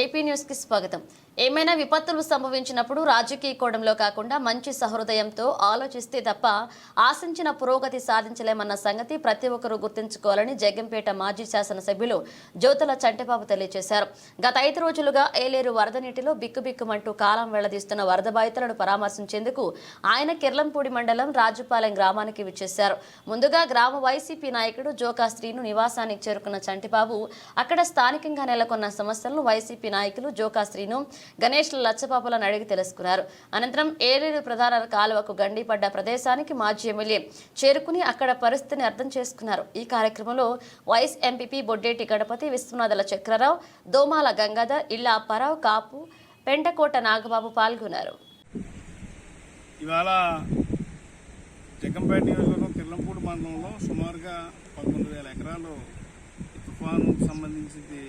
AP న్యూస్కి స్వాగతం. ఏమైనా విపత్తులు సంభవించినప్పుడు రాజకీయ కోణంలో కాకుండా మంచి సహృదయంతో ఆలోచిస్తే తప్ప ఆశించిన పురోగతి సాధించలేమన్న సంగతి ప్రతి ఒక్కరూ గుర్తుంచుకోవాలని జగ్గంపేట మాజీ శాసనసభ్యులు జ్యోతుల చంటిబాబు తెలియజేశారు. గత ఐదు రోజులుగా ఏలేరు వరద నీటిలో బిక్కుబిక్కుమంటూ కాలం వెళ్ళదీస్తున్న వరద బాధితులను పరామర్శించేందుకు ఆయన కిర్లంపూడి మండలం రాజుపాలెం గ్రామానికి విచ్చేశారు. ముందుగా గ్రామ వైసీపీ నాయకుడు జోకా శ్రీను నివాసానికి చేరుకున్న చంటిబాబు అక్కడ స్థానికంగా నెలకొన్న సమస్యలను వైసీపీ నాయకులు జోకాశ్రీను గణేష్ లచ్చపాపలను అడిగి తెలుసుకున్నారు. అనంతరం ఏలేరు ప్రధాన కాలువకు గండిపడ్డ ప్రదేశానికి మాజీ ఎమ్మెల్యే చేరుకుని అక్కడ పరిస్థితిని అర్థం చేసుకున్నారు. ఈ కార్యక్రమంలో వైస్ ఎంపీపీ బొడ్డేటి గణపతి విశ్వనాథుల చక్రరావు దోమాల గంగాధర్ ఇళ్ళ అప్పారావు కాపు పెంటకోట నాగబాబు పాల్గొన్నారు. ఇవాళ జగ్గంపేట నియోజకవర్గం కిర్లంపూడి మండలంలో సుమారుగా పదకొండు వేల ఎకరాలు తుఫాను సంబంధించింది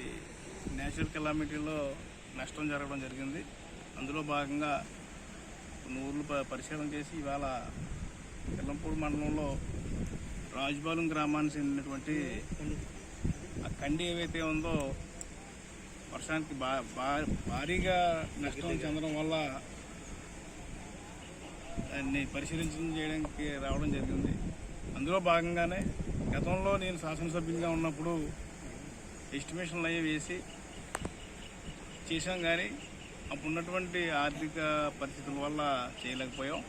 నేచురల్ కెలామిటీలో నష్టం జరగడం జరిగింది. అందులో భాగంగా కొన్ని ఊర్లు ప- పరిశీలన చేసి ఇవాళ కిర్లంపూడి మండలంలో రాజుపాలెం గ్రామానికి చెందినటువంటి ఆ కండి ఏవైతే ఉందో వర్షానికి బా బా- భారీగా నష్టం చెందడం వల్ల దాన్ని పరిశీలించడం చేయడానికి రావడం జరిగింది. అందులో భాగంగానే గతంలో నేను శాసనసభ్యునిగా ఉన్నప్పుడు ఎస్టిమేషన్లు అవి వేసి చేసాం కానీ అప్పుడు ఉన్నటువంటి ఆర్థిక పరిస్థితుల వల్ల చేయలేకపోయాం.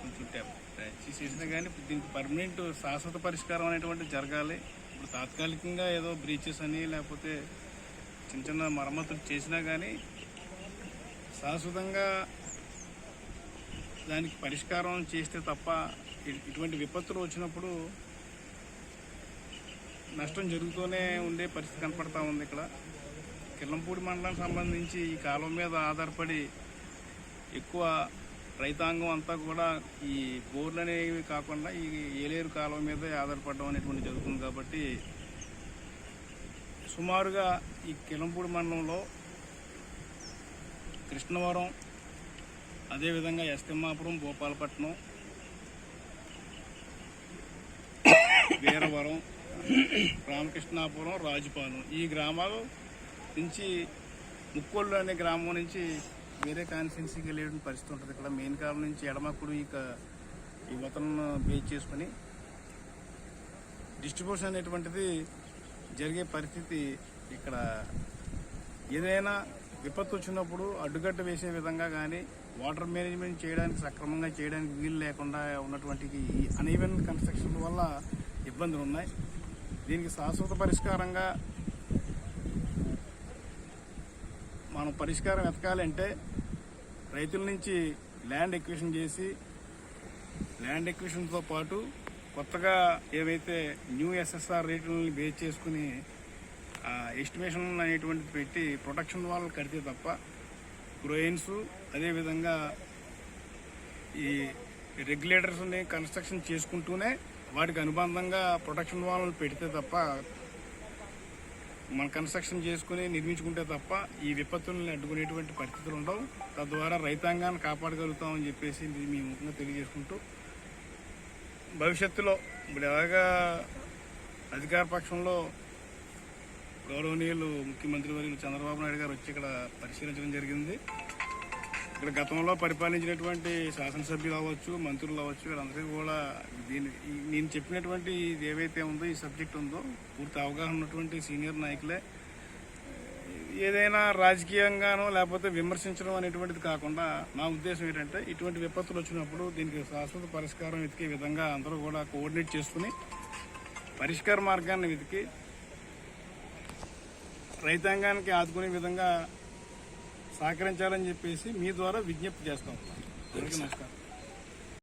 కొంచెం చేసినా కానీ దీనికి పర్మనెంట్ శాశ్వత పరిష్కారం అనేటువంటి జరగాలి. ఇప్పుడు తాత్కాలికంగా ఏదో బ్రీచెస్ అని లేకపోతే చిన్న చిన్న మరమ్మతులు చేసినా కానీ శాశ్వతంగా దానికి పరిష్కారం చేస్తే తప్ప ఇటువంటి విపత్తులు వచ్చినప్పుడు నష్టం జరుగుతూనే ఉండే పరిస్థితి కనపడతా ఉంది ఇక్కడ. కిల్లంపూడి మండలానికి సంబంధించి ఈ కాలం మీద ఆధారపడి ఎక్కువ రైతాంగం అంతా కూడా ఈ బోర్లు అనేవి కాకుండా ఈ ఏలేరు కాలం మీదే ఆధారపడడం అనేటువంటి జరుగుతుంది కాబట్టి సుమారుగా ఈ కిలంపూడి మండలంలో కృష్ణవరం అదేవిధంగా ఎస్తిమ్మాపురం భూపాలపట్నం వీరవరం రామకృష్ణాపురం రాజుపాలెం. ఈ గ్రామాలు నుంచి ముక్కోళ్ళు అనే గ్రామం నుంచి వేరే కాన్స్టిట్యున్సీకి వెళ్ళేటువంటి పరిస్థితి ఉంటుంది ఇక్కడ. మెయిన్ కాలం నుంచి ఎడమకుడు ఇక ఈ వతలను బేస్ చేసుకొని డిస్ట్రిబ్యూషన్ అనేటువంటిది జరిగే పరిస్థితి ఇక్కడ. ఏదైనా విపత్తు వచ్చినప్పుడు అడ్డుకట్ట వేసే విధంగా కానీ వాటర్ మేనేజ్మెంట్ చేయడానికి సక్రమంగా చేయడానికి వీలు లేకుండా ఉన్నటువంటి ఈ అన్ఈవెన్ కన్స్ట్రక్షన్ వల్ల ఇబ్బందులు ఉన్నాయి. దీనికి శాశ్వత పరిష్కారంగా మనం పరిష్కారం వెతకాలంటే రైతుల నుంచి ల్యాండ్ ఎక్విషన్ చేసి ల్యాండ్ ఎక్విషన్తో పాటు కొత్తగా ఏవైతే న్యూ ఎస్ఎస్ఆర్ రేట్లని బేస్ చేసుకుని ఎస్టిమేషన్ అనేటువంటిది పెట్టి ప్రొటెక్షన్ వాళ్ళు కడితే తప్ప గ్రోయిన్స్ అదేవిధంగా ఈ రెగ్యులేటర్స్ని కన్స్ట్రక్షన్ చేసుకుంటూనే వాటికి అనుబంధంగా ప్రొటెక్షన్ వాళ్ళని పెడితే తప్ప మన కన్స్ట్రక్షన్ చేసుకుని నిర్మించుకుంటే తప్ప ఈ విపత్తులను అడ్డుకునేటువంటి పరిస్థితులు ఉండవు. తద్వారా రైతాంగాన్ని కాపాడగలుగుతామని చెప్పేసి ఇది మీ ముఖ్యంగా తెలియజేసుకుంటూ భవిష్యత్తులో ఇప్పుడు ఎలాగా అధికార పక్షంలో గౌరవనీయులు ముఖ్యమంత్రి వర్యులు చంద్రబాబు నాయుడు గారు వచ్చి ఇక్కడ పరిశీలించడం జరిగింది. ఇక్కడ గతంలో పరిపాలించినటువంటి శాసనసభ్యులు అవ్వచ్చు మంత్రులు అవ్వచ్చు వీళ్ళందరికీ కూడా దీని నేను చెప్పినటువంటి ఇది ఏవైతే ఉందో ఈ సబ్జెక్ట్ ఉందో పూర్తి అవగాహన ఉన్నటువంటి సీనియర్ నాయకులే. ఏదైనా రాజకీయంగానో లేకపోతే విమర్శించడం అనేటువంటిది కాకుండా నా ఉద్దేశం ఏంటంటే ఇటువంటి విపత్తులు వచ్చినప్పుడు దీనికి శాశ్వత పరిష్కారం వెతికే విధంగా అందరూ కూడా కోఆర్డినేట్ చేసుకుని పరిష్కార మార్గాన్ని వెతికి రైతాంగానికి ఆదుకునే విధంగా సహకరించాలని చెప్పేసి మీ ద్వారా విజ్ఞప్తి చేస్తాం. అందరికీ నమస్కారం.